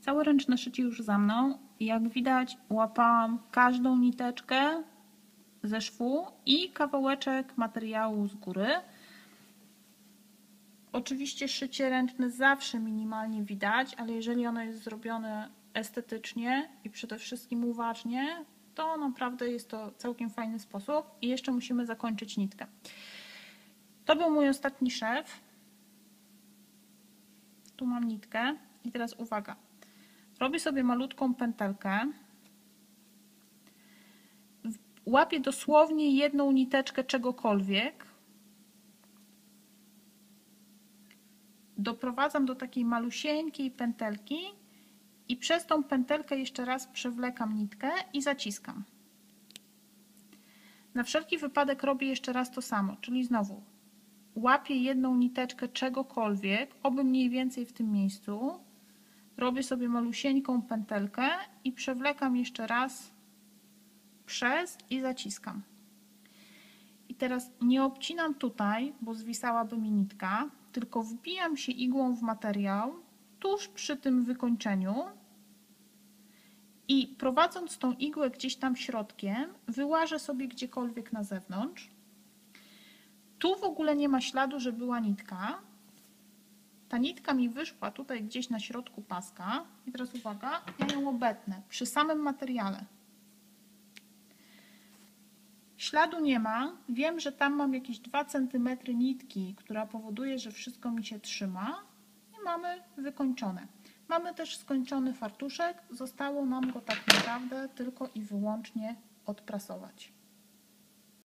Całe ręczne szycie już za mną. Jak widać, łapałam każdą niteczkę ze szwu i kawałeczek materiału z góry. Oczywiście szycie ręczne zawsze minimalnie widać, ale jeżeli ono jest zrobione estetycznie i przede wszystkim uważnie, to naprawdę jest to całkiem fajny sposób. I jeszcze musimy zakończyć nitkę. To był mój ostatni szef. Tu mam nitkę i teraz uwaga. Robię sobie malutką pętelkę. Łapię dosłownie jedną niteczkę czegokolwiek. Doprowadzam do takiej malusieńkiej pętelki i przez tą pętelkę jeszcze raz przewlekam nitkę i zaciskam. Na wszelki wypadek robię jeszcze raz to samo, czyli znowu łapię jedną niteczkę czegokolwiek, oby mniej więcej w tym miejscu, robię sobie malusieńką pętelkę i przewlekam jeszcze raz przez i zaciskam. I teraz nie obcinam tutaj, bo zwisałaby mi nitka, tylko wbijam się igłą w materiał tuż przy tym wykończeniu i prowadząc tą igłę gdzieś tam środkiem, wyłażę sobie gdziekolwiek na zewnątrz. Tu w ogóle nie ma śladu, że była nitka. Ta nitka mi wyszła tutaj gdzieś na środku paska. I teraz uwaga, ja ją obetnę przy samym materiale. Śladu nie ma. Wiem, że tam mam jakieś 2 cm nitki, która powoduje, że wszystko mi się trzyma. I mamy wykończone. Mamy też skończony fartuszek. Zostało nam go tak naprawdę tylko i wyłącznie odprasować.